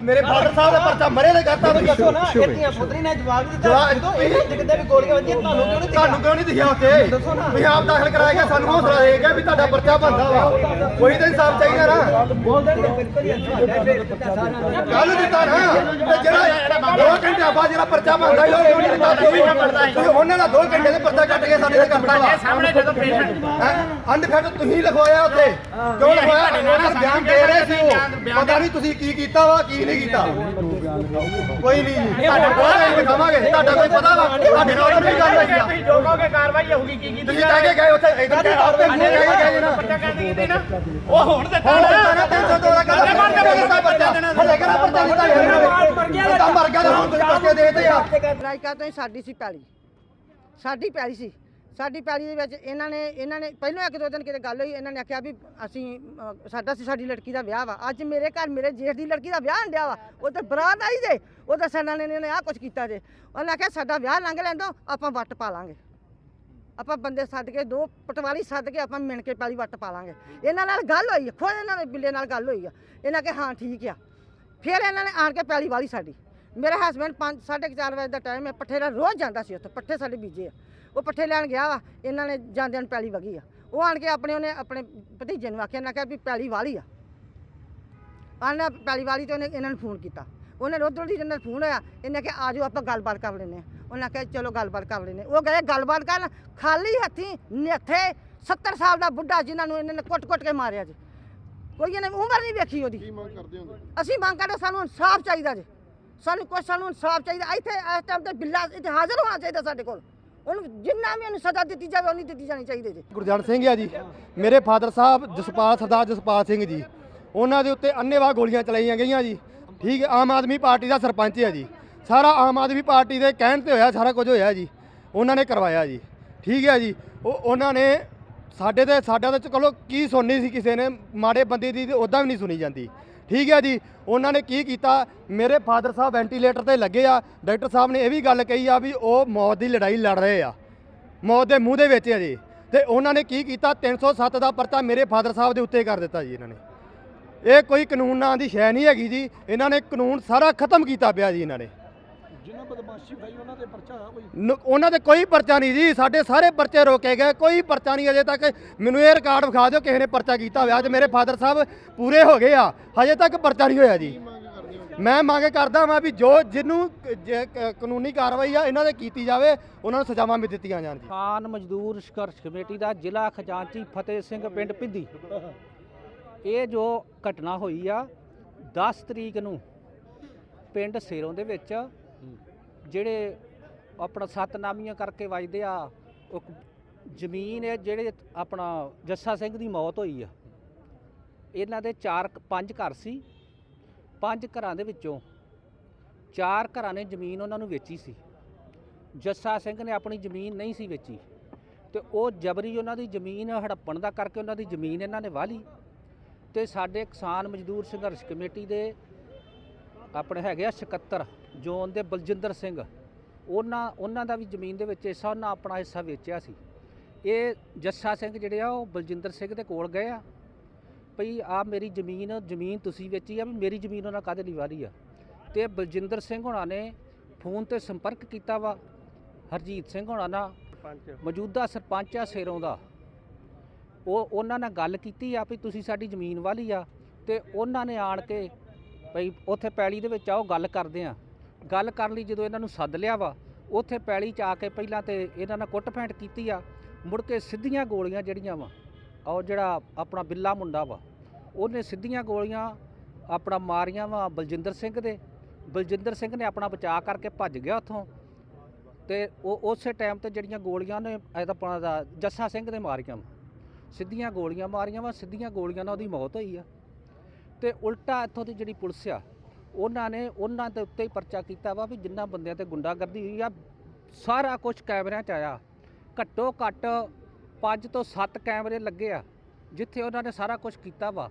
ਮੇਰੇ ਫਾਦਰ ਸਾਹਿਬ ਦਾ ਪਰਚਾ ਮਰੇ ਦੇ ਕਰਤਾ ਤੁਸੀਂ। ਦੱਸੋ ਨਾ ਇੱਥੇ ਪੁੱਤਰੀ ਨੇ ਜਵਾਬ ਦਿੱਤਾ। ਜਦੋਂ ਇਹ ਜਿੱਦੇ ਵੀ ਗੋਲੀਆਂ ਵੱਜੀਆਂ ਤੁਹਾਨੂੰ ਕਿਉਂ ਨਹੀਂ ਤੁਹਾਨੂੰ ਕਿਉਂ ਨਹੀਂ ਦਿਖਿਆ ਉੱਥੇ? ਦੱਸੋ ਨਾ। ਤੁਸੀਂ ਆਪ ਦਾਖਲ ਕਰਾਇਆ ਗਿਆ ਸਾਨੂੰ ਹੌਸਲਾ ਦੇ ਗਿਆ ਵੀ ਤੁਹਾਡਾ ਪਰਚਾ ਬੰਦਾ ਵਾ। ਕੋਈ ਤਾਂ ਇਨਸਾਫ ਚਾਹੀਦਾ ਨਾ। ਬੋਲਦੇ ਨੇ ਬਿਲਕੁਲ ਹੀ ਅੱਛਾ ਫਿਰ ਦਿੱਤਾ ਨੂੰ ਕੱਲ ਦਿੱਤਾ ਨਾ। ਤੇ ਜਿਹੜਾ ਦੋ ਘੰਟੇ ਬਾਅਦ ਜਿਹੜਾ ਪਰਚਾ ਬੰਦਾ ਉਹ ਕਿਉਂ ਨਹੀਂ ਦਿੱਤਾ? ਤੁਸੀਂ ਉਹਨਾਂ ਦਾ ਦੋ ਘੰਟੇ ਦੇ ਪਰਚਾ ਕੱਟ ਕੇ ਸਾਡੇ ਤੇ ਕਰਤਾ ਵਾ ਸਾਹਮਣੇ ਜਦੋਂ ਪੇਸ਼ੈਂਟ ਅਨਫਿਟ ਤੁਸੀਂ ਲਿਖਵਾਇਆ ਉੱਥੇ। ਕਿਉਂ ਲਿਖਵਾਇਆ? ਉਹਨਾਂ ਨੂੰ ਬਿਆਨ ਦੇ ਰਹੇ ਸੀ ਉਹ। ਪਤਾ ਨਹੀਂ ਤੁਸੀਂ ਕੀ ਕੀਤਾ ਵਾ ਕੀ ਨਹੀਂ ਕੀਤਾ। ਕੋਈ ਨਹੀਂ ਜੀ। ਤੁਹਾਡੇ ਕੋਲ ਲਿਖਾਵਾਂਗੇ ਤੁਹਾਡਾ ਕੋਈ ਪਤਾ ਵਾ। ਤੁਹਾਡੇ ਨਾਲ ਨਹੀਂ ਗੱਲ ਹੋਈ ਆ। ਤੁਸੀਂ ਜੋ ਕਹੋਗੇ ਕਾਰਵਾਈ ਹੋਊਗੀ ਕੀ ਕੀਤੀ ਤੁਸੀਂ ਕਹਿ ਕੇ ਗਏ ਉੱਥੇ ਇਦਾਂ ਕਹਿ ਆਪੇ ਮੂੰਹ ਕਹਿ ਕੇ ਗਏ ਨਾ। ਪਰਚਾ ਕਹਿੰਦੇ ਕੀਤੀ ਨਾ। ਉਹ ਹੁਣ ਦਿੱਤਾ ਹੁਣ ਨਾ। ਤਾਂ 302 ਦਾ ਗੱਲ ਕਰਦਾ ਪਰਚਾ ਹਲੇ ਕਿਹੜਾ ਪਰਚਾ ਦਿੱਤਾ ਯਾਰ ਤਾਂ ਮਰ ਗਿਆ ਤਾਂ ਹੁਣ ਤੁਸੀਂ ਪਰਚੇ ਦੇਤੇ ਆ। ਰਾਇਕਾ ਤੋਂ ਹੀ ਸਾਡੀ ਸੀ ਪੈਲੀ। ਸਾਡੀ ਪੈਲੀ ਸੀ। ਸਾਡੀ ਪੈਲੀ ਦੇ ਵਿੱਚ ਇਹਨਾਂ ਨੇ ਇਹਨਾਂ ਨੇ ਪਹਿਲਾਂ ਇੱਕ ਦੋ ਦਿਨ ਕਿਤੇ ਗੱਲ ਹੋਈ ਇਹਨਾਂ ਨੇ ਆਖਿਆ ਵੀ ਅਸੀਂ ਅਹ, ਸਾਡਾ ਸੀ ਸਾਡੀ ਲੜਕੀ ਦਾ ਵਿਆਹ ਵਾ। ਅੱਜ ਮੇਰੇ ਘਰ ਮੇਰੇ ਜੇਠ ਦੀ ਲੜਕੀ ਦਾ ਵਿਆਹ ਹੰਡਿਆ ਵਾ। ਉਹ ਤੇ ਬਰਾਤ ਆਈ ਜੇ। ਉਹ ਤਾਂ ਸਾਡਾ ਨੇ ਨੇ ਆਹ ਕੁਝ ਕੀਤਾ ਜੇ। ਉਹਨੇ ਆਖਿਆ ਸਾਡਾ ਵਿਆਹ ਲੰਘ ਲੈਂਦੋ ਆਪਾਂ ਵੱਟ ਪਾ ਲਾਂਗੇ। ਆਪਾਂ ਬੰਦੇ ਸੱਦ ਕੇ ਦੋ ਪਟਵਾਰੀ ਸੱਦ ਕੇ ਆਪਾਂ ਮਿਣ ਕੇ ਪੈਲੀ ਵੱਟ ਪਾ ਲਾਂਗੇ। ਇਹਨਾਂ ਨਾਲ ਗੱਲ ਹੋਈ ਆ, ਖੁਦ ਇਹਨਾਂ ਦੇ ਬਿੱਲੇ ਨਾਲ ਗੱਲ ਹੋਈ ਆ। ਇਹਨਾਂ ਕਿ ਹਾਂ ਠੀਕ ਆ। ਫਿਰ ਇਹਨਾਂ ਨੇ ਆਣ ਕੇ ਪੈਲੀ ਵਾਲੀ ਸਾਡੀ। ਮੇਰੇ ਹਸਬੰਡ 5 4:30 ਵਜੇ ਦਾ ਟਾਈਮ ਹੈ ਪੱਠੇ ਲੈਣ ਰੋਜ਼ ਜਾਂਦਾ ਸੀ ਉੱਥੇ ਪੱਠੇ ਸਾਡੇ ਬੀਜੇ ਆ। ਉਹ ਪੱਠੇ ਲੈਣ ਗਿਆ ਵਾ ਇਹਨਾਂ ਨੇ ਜਾਂਦਿਆਂ ਨੂੰ ਪੈਲੀ ਵਗੀ ਆ। ਉਹ ਆਣ ਕੇ ਆਪਣੇ ਉਹਨੇ ਆਪਣੇ ਭਤੀਜੇ ਨੂੰ ਆਖਿਆ ਨਾ ਕਿਹਾ ਵੀ ਪੈਲੀ ਵਾਲੀ ਆ। ਆਣਾ ਪੈਲੀ ਵਾਲੀ ਤੇ ਉਹਨੇ ਇਹਨਾਂ ਨੂੰ ਫੋਨ ਕੀਤਾ। ਉਹਨੇ ਉਧਰੋਂ ਦੀ ਜਿਹਨਾਂ ਫੋਨ ਹੋਇਆ ਇਹਨੇ ਕਿਹਾ ਆਜੋ ਆਪਾਂ ਗੱਲਬਾਤ ਕਰ ਲੈਨੇ ਆ ਉਹਨਾਂ ਕਿਹਾ ਚਲੋ ਗੱਲਬਾਤ ਕਰ ਲੈਨੇ ਉਹ ਗਏ ਗੱਲਬਾਤ ਕਰਨ ਖਾਲੀ ਹੱਥੀ ਨਿੱਥੇ 70 ਸਾਲ ਦਾ ਬੁੱਢਾ ਜਿਨ੍ਹਾਂ ਨੂੰ ਇਹਨਾਂ ਨੇ ਕੁੱਟ-ਕੁੱਟ ਕੇ ਮਾਰਿਆ ਜੀ। ਕੋਈ ਇਹਨੇ ਉਮਰ ਨਹੀਂ ਵੇਖੀ ਉਹਦੀ। ਕੀ ਮੰਗ ਕਰਦੇ ਹੋ ਅਸੀਂ ਮੰਗ ਕਰਦੇ ਸਾਨੂੰ ਇਨਸਾਫ ਚਾਹੀਦਾ ਜੀ। ਸਾਨੂੰ ਕੋਈ ਸਾਨੂੰ ਇਨਸਾਫ ਚਾਹੀਦਾ। ਇੱਥੇ ਇਸ ਟਾਈਮ ਤੇ ਬਿੱਲਾ ਇੱਥੇ ਹਾਜ਼ਰ ਹੋਣਾ ਚਾਹੀਦਾ ਸਾਡੇ ਕੋਲ। ਉਹਨੂੰ ਜਿੰਨਾ ਵੀ ਉਹਨੂੰ ਸਜ਼ਾ ਦਿੱਤੀ ਜਾਵੇ ਉਨੀ ਦਿੱਤੀ ਜਾਣੀ ਚਾਹੀਦੀ ਜੀ। ਗੁਰਜਨ ਸਿੰਘ ਆ ਜੀ, ਮੇਰੇ ਫਾਦਰ ਸਾਹਿਬ ਜਸਪਾਲ, ਸਰਦਾਰ ਜਸਪਾਲ ਸਿੰਘ ਜੀ। ਉਹਨਾਂ ਦੇ ਉੱਤੇ ਅੰਨੇਵਾਹ ਗੋਲੀਆਂ ਚਲਾਈਆਂ ਗਈਆਂ ਜੀ। ਠੀਕ ਹੈ, ਆਮ ਆਦਮੀ ਪਾਰਟੀ ਦਾ ਸਰਪੰਚ ਹੈ ਜੀ। ਸਾਰਾ ਆਮ ਆਦਮੀ ਪਾਰਟੀ ਦੇ ਕਹਿਣ ਤੇ ਹੋਇਆ, ਸਾਰਾ ਕੁਝ ਹੋਇਆ ਜੀ। ਉਹਨਾਂ ਨੇ ਕਰਵਾਇਆ ਜੀ। ਠੀਕ ਹੈ ਜੀ, ਉਹ ਉਹਨਾਂ ਨੇ ਸਾਡੇ ਤੇ, ਸਾਡਾ ਤਾਂ ਚਲੋ ਕੀ ਸੁਣਨੀ ਸੀ ਕਿਸੇ ਨੇ, ਮਾੜੇ ਬੰਦੇ ਦੀ ਤੇ ਉਦਾਂ ਵੀ ਨਹੀਂ ਸੁਣੀ ਜਾਂਦੀ। ਠੀਕ ਹੈ ਜੀ। ਉਹਨਾਂ ਨੇ ਕੀ ਕੀਤਾ? ਮੇਰੇ ਫਾਦਰ ਸਾਹਿਬ ਵੈਂਟੀਲੇਟਰ ਤੇ ਲੱਗੇ ਆ। ਡਾਕਟਰ ਸਾਹਿਬ ਨੇ ਇਹ ਵੀ ਗੱਲ ਕਹੀ ਆ ਵੀ ਉਹ ਮੌਤ ਦੀ ਲੜਾਈ ਲੜ ਰਹੇ ਆ। ਮੌਤ ਦੇ ਮੂੰਹ ਦੇ ਵਿੱਚ ਆ ਜੀ। ਤੇ ਉਹਨਾਂ ਨੇ ਕੀ ਕੀਤਾ? 307 ਦਾ ਪਰਚਾ ਮੇਰੇ ਫਾਦਰ ਸਾਹਿਬ ਦੇ ਉੱਤੇ ਕਰ ਦਿੱਤਾ ਜੀ ਇਹਨਾਂ ਨੇ। ਇਹ ਕੋਈ ਕਾਨੂੰਨ ਨਾਂ ਦੀ ਸ਼ੈ ਨਹੀਂ ਹੈਗੀ ਜੀ। ਇਹਨਾਂ ਨੇ ਕਾਨੂੰਨ ਸਾਰਾ ਖਤਮ ਕੀਤਾ ਪਿਆ ਜੀ ਇਹਨਾਂ ਨੇ। ਜਿਨ੍ਹਾਂ ਬਦਮਾਸ਼ੀ ਭਾਈ ਉਹਨਾਂ ਤੇ ਪਰਚਾ ਕੋਈ? ਨ- ਉਹਨਾਂ ਦੇ ਕੋਈ ਪਰਚਾ ਨਹੀਂ ਜੀ। ਸਾਡੇ ਸਾਰੇ ਪਰਚੇ ਰੋਕੇ ਗਏ। ਕੋਈ ਪਰਚਾ ਨਹੀਂ ਅਜੇ ਤੱਕ। ਮੈਨੂੰ ਇਹ ਰਿਕਾਰਡ ਵਿਖਾ ਦਿਓ ਕਿਸੇ ਨੇ ਪਰਚਾ ਕੀਤਾ ਹੋਇਆ। ਅੱਜ ਮੇਰੇ ਫਾਦਰ ਸਾਹਿਬ ਪੂਰੇ ਹੋ ਗਏ ਆ। ਹਜੇ ਤੱਕ ਪਰਚਾ ਨਹੀਂ ਹੋਇਆ ਜੀ। ਮੈਂ ਮੰਗ ਕਰਦਾ ਵਾਂ ਵੀ ਜੋ ਜਿਹਨੂੰ ਕ- ਜੇ ਕ- ਕਾਨੂੰਨੀ ਕਾਰਵਾਈ ਆ ਇਹਨਾਂ ਦੇ ਕੀਤੀ ਜਾਵੇ ਉਹਨਾਂ ਨੂੰ ਸਜ਼ਾਵਾਂ ਵੀ ਦਿੱਤੀਆਂ ਜਾਣ ਜੀ। ਕਿਸਾਨ ਮਜ਼ਦੂਰ ਸੰਘਰਸ਼ ਕਮੇਟੀ ਦਾ ਜ਼ਿਲ੍ਹਾ ਖਜ਼ਾਨਚੀ ਫਤਿਹ ਸਿੰਘ ਪਿੰਡ ਪਿੱਦੀ। ਇਹ ਜੋ ਘਟਨਾ ਹੋਈ ਆ 10 ਤਰੀਕ ਨੂੰ ਪਿੰਡ ਸੇਰੋਂ ਦੇ ਵਿੱਚ ਜਿਹੜੇ ਆਪਣਾ ਸਤਨਾਮੀਆਂ ਕਰਕੇ ਵੱਜਦੇ ਆ, ਉਹ ਜ਼ਮੀਨ ਹੈ ਜਿਹੜੇ ਆਪਣਾ ਜੱਸਾ ਸਿੰਘ ਦੀ ਮੌਤ ਹੋਈ ਆ। ਇਹਨਾਂ ਦੇ ਚਾਰ ਪੰਜ ਘਰ ਸੀ। ਪੰਜ ਘਰਾਂ ਦੇ ਵਿੱਚੋਂ ਚਾਰ ਘਰਾਂ ਨੇ ਜ਼ਮੀਨ ਉਹਨਾਂ ਨੂੰ ਵੇਚੀ ਸੀ। ਜੱਸਾ ਸਿੰਘ ਨੇ ਆਪਣੀ ਜ਼ਮੀਨ ਨਹੀਂ ਸੀ ਵੇਚੀ ਤੇ ਉਹ ਜਬਰੀ ਉਹਨਾਂ ਦੀ ਜ਼ਮੀਨ ਹੜੱਪਣ ਦਾ ਕਰਕੇ ਉਹਨਾਂ ਦੀ ਜ਼ਮੀਨ ਇਹਨਾਂ ਨੇ ਵਾਹ ਲਈ ਤੇ ਸਾਡੇ ਕਿਸਾਨ ਮਜ਼ਦੂਰ ਸੰਘਰਸ਼ ਕਮੇਟੀ ਦੇ ਆਪਣੇ ਹੈਗੇ ਆ 76 ਜ਼ੋਨ ਦੇ ਬਲਜਿੰਦਰ ਸਿੰਘ ਉਹਨਾਂ ਉਹਨਾਂ ਦਾ ਵੀ ਜ਼ਮੀਨ ਦੇ ਵਿੱਚ ਹਿੱਸਾ ਉਹਨਾਂ ਆਪਣਾ ਹਿੱਸਾ ਵੇਚਿਆ ਸੀ। ਇਹ ਜੱਸਾ ਸਿੰਘ ਜਿਹੜੇ ਆ ਉਹ ਬਲਜਿੰਦਰ ਸਿੰਘ ਦੇ ਕੋਲ ਗਏ ਆ। ਭਈ ਆ ਮੇਰੀ ਜ਼ਮੀਨ ਜ਼ਮੀਨ ਤੁਸੀਂ ਵੇਚੀ ਆ ਵੀ ਮੇਰੀ ਜ਼ਮੀਨ ਉਹਨਾਂ ਕਾਹਦੇ ਲਈ ਵਾਰੀ ਆ? ਤੇ ਬਲਜਿੰਦਰ ਸਿੰਘ ਹੋਣਾ ਨੇ ਫੋਨ ਤੇ ਸੰਪਰਕ ਕੀਤਾ ਵਾ ਹਰਜੀਤ ਸਿੰਘ ਹੋਣਾ ਨਾਲ। ਮੌਜੂਦਾ ਸਰਪੰਚ ਆ ਸੇਰੋਂ ਦਾ। ਉਹ ਉਹਨਾਂ ਨਾਲ ਗੱਲ ਕੀਤੀ ਆ ਵੀ ਤੁਸੀਂ ਸਾਡੀ ਜ਼ਮੀਨ ਵਾਲੀ ਆ ਤੇ ਉਹਨਾਂ ਨੇ ਆਣ ਕੇ ਭਈ ਉੱਥੇ ਪੈਲੀ ਦੇ ਵਿੱਚ ਆਓ ਗੱਲ ਕਰਦੇ ਆ। ਗੱਲ ਕਰਨ ਲਈ ਜਦੋਂ ਇਹਨਾਂ ਨੂੰ ਸੱਦ ਲਿਆ ਵਾ, ਉੱਥੇ ਪੈਲੀ ਚ ਆ ਕੇ ਪਹਿਲਾਂ ਤੇ ਇਹਨਾਂ ਨਾਲ ਕੁੱਟ ਫੈਂਟ ਕੀਤੀ ਆ, ਮੁੜ ਕੇ ਸਿੱਧੀਆਂ ਗੋਲੀਆਂ ਜਿਹੜੀਆਂ ਵਾ ਉਹ ਜਿਹੜਾ ਆਪਣਾ ਬਿੱਲਾ ਮੁੰਡਾ ਵਾ, ਉਹਨੇ ਸਿੱਧੀਆਂ ਗੋਲੀਆਂ ਆਪਣਾ ਮਾਰੀਆਂ ਵਾ ਬਲਜਿੰਦਰ ਸਿੰਘ ਦੇ, ਬਲਜਿੰਦਰ ਸਿੰਘ ਨੇ ਆਪਣਾ ਬਚਾਅ ਕਰਕੇ ਭੱਜ ਗਿਆ ਉੱਥੋਂ, ਤੇ ਉਹ ਉਸੇ ਟਾਈਮ ਤੇ ਜਿਹੜੀਆਂ ਗੋਲੀਆਂ ਨੇ ਆਪਣਾ ਦਾ ਜੱਸਾ ਸਿੰਘ ਦੇ ਮਾਰੀਆਂ ਵਾ, ਸਿੱਧੀਆਂ ਗੋਲੀਆਂ ਮਾਰੀਆਂ ਵਾ, ਸਿੱਧੀਆਂ ਗੋਲੀਆਂ ਨਾਲ ਉਹਦੀ ਮੌਤ ਹੋਈ ਆ, ਤੇ ਉਲਟਾ ਇੱਥੋਂ ਦੀ ਜਿਹੜੀ ਪੁਲਿਸ ਆ ਉਹਨਾਂ ਨੇ ਉਹਨਾਂ ਦੇ ਉੱਤੇ ਹੀ ਪਰਚਾ ਕੀਤਾ ਵਾ ਵੀ ਜਿੰਨਾ ਬੰਦਿਆਂ ਤੇ ਗੁੰਡਾਗਰਦੀ ਹੋਈ ਆ ਸਾਰਾ ਕੁਝ ਕੈਮਰਿਆਂ 'ਚ ਆਇਆ। ਘੱਟੋ ਘੱਟ 5 ਤੋਂ 7 ਕੈਮਰੇ ਲੱਗੇ ਆ ਜਿੱਥੇ ਉਹਨਾਂ ਨੇ ਸਾਰਾ ਕੁਝ ਕੀਤਾ ਵਾ।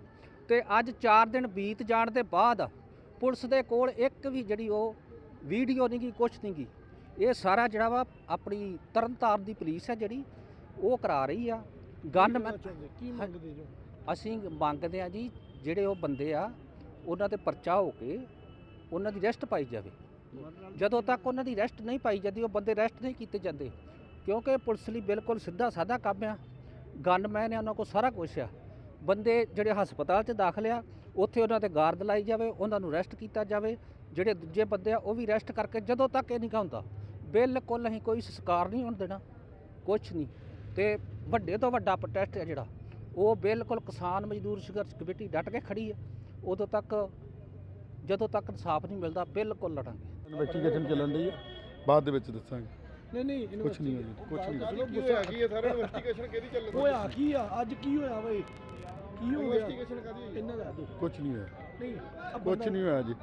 ਤੇ ਅੱਜ 4 ਦਿਨ ਬੀਤ ਜਾਣ ਦੇ ਬਾਅਦ ਪੁਲਿਸ ਦੇ ਕੋਲ ਇੱਕ ਵੀ ਜਿਹੜੀ ਉਹ ਵੀਡੀਓ ਨਹੀਂ ਗੀ ਕੁਛ ਨਹੀਂ ਗੀ ਇਹ ਸਾਰਾ ਜਿਹੜਾ ਵਾ ਆਪਣੀ ਤਰਨਤਾਰਨ ਦੀ ਪੁਲਿਸ ਹੈ ਜਿਹੜੀ ਉਹ ਕਰਾ ਰਹੀ ਆ। ਗਨ ਕੀ ਮੰਗਦੇ ਜੋ? ਅਸੀਂ ਮੰਗਦੇ ਆ ਜੀ ਜਿਹੜੇ ਉਹ ਬੰਦੇ ਆ ਉਹਨਾਂ ਤੇ ਪਰਚਾ ਹੋ ਕੇ ਉਹਨਾਂ ਦੀ ਰੈਸਟ ਪਾਈ ਜਾਵੇ। ਜਦੋਂ ਤੱਕ ਉਹਨਾਂ ਦੀ ਰੈਸਟ ਨਹੀਂ ਪਾਈ ਜਾਂਦੀ, ਉਹ ਬੰਦੇ ਰੈਸਟ ਨਹੀਂ ਕੀਤੇ ਜਾਂਦੇ। ਕਿਉਂਕਿ ਪੁਲਿਸ ਲਈ ਬਿਲਕੁਲ ਸਿੱਧਾ ਸਾਦਾ ਕੰਮ ਆ। ਗਨਮੈਨ ਆ, ਉਹਨਾਂ ਕੋਲ ਸਾਰਾ ਕੁਝ ਆ। ਬੰਦੇ ਜਿਹੜੇ ਹਸਪਤਾਲ 'ਚ ਦਾਖਲ ਆ, ਉੱਥੇ ਉਹਨਾਂ ਤੇ ਗਾਰਡ ਲਾਈ ਜਾਵੇ, ਉਹਨਾਂ ਨੂੰ ਰੈਸਟ ਕੀਤਾ ਜਾਵੇ। ਜਿਹੜੇ ਦੂਜੇ ਬੰਦੇ ਆ, ਉਹ ਵੀ ਰੈਸਟ ਕਰਕੇ ਜਦੋਂ ਤੱਕ ਇਹ ਨਹੀਂ ਹੁੰਦਾ, ਬਿਲਕੁਲ ਅਸੀਂ ਕੋਈ ਸਸਕਾਰ ਨਹੀਂ ਹੋਣ ਦੇਣਾ, ਕੁਛ ਨਹੀਂ। ਤੇ ਵੱਡੇ ਤੋਂ ਵੱਡਾ ਪ੍ਰੋਟੈਸਟ ਹੈ ਜਿਹੜਾ, ਉਹ ਬਿਲਕੁਲ ਕਿਸਾਨ ਮਜ਼ਦੂਰ ਸੰਘਰਸ਼ ਕਮੇਟੀ ਡਟ ਕੇ ਖੜੀ ਹੈ ਉਦੋਂ ਤੱਕ ਜਦੋਂ ਤੱਕ ਇਨਸਾਫ ਨਹੀਂ ਮਿਲਦਾ ਬਿਲਕੁਲ ਲੜਾਂਗੇ। ਇਨਵੈਸਟੀਗੇਸ਼ਨ ਚੱਲਣ ਦੀ ਹੈ ਬਾਅਦ ਦੇ ਵਿੱਚ ਦੱਸਾਂਗੇ। ਨਹੀਂ ਨਹੀਂ ਕੁਝ ਨਹੀਂ ਹੋਇਆ ਜੀ, ਕੁਛ ਨਹੀਂ ਹੋਇਆ। ਚਲੋ ਗੁੱਸਾ ਕੀ ਹੈ ਸਾਰਾ ਇਨਵੈਸਟੀਗੇਸ਼ਨ ਕਿਹਦੀ ਚੱਲ ਰਹੀ ਹੋਇਆ ਕੀ ਆ। ਅੱਜ ਕੀ ਹੋਇਆ ਵੇ ਕੀ ਹੋ ਗਿਆ ਇਨਵੈਸਟੀਗੇਸ਼ਨ ਕਾਦੀ ਇਹਨਾਂ ਦਾ ਕੁਝ ਨਹੀਂ ਹੋਇਆ। ਨਹੀਂ ਕੁਝ ਨਹੀਂ ਹੋਇਆ ਜੀ।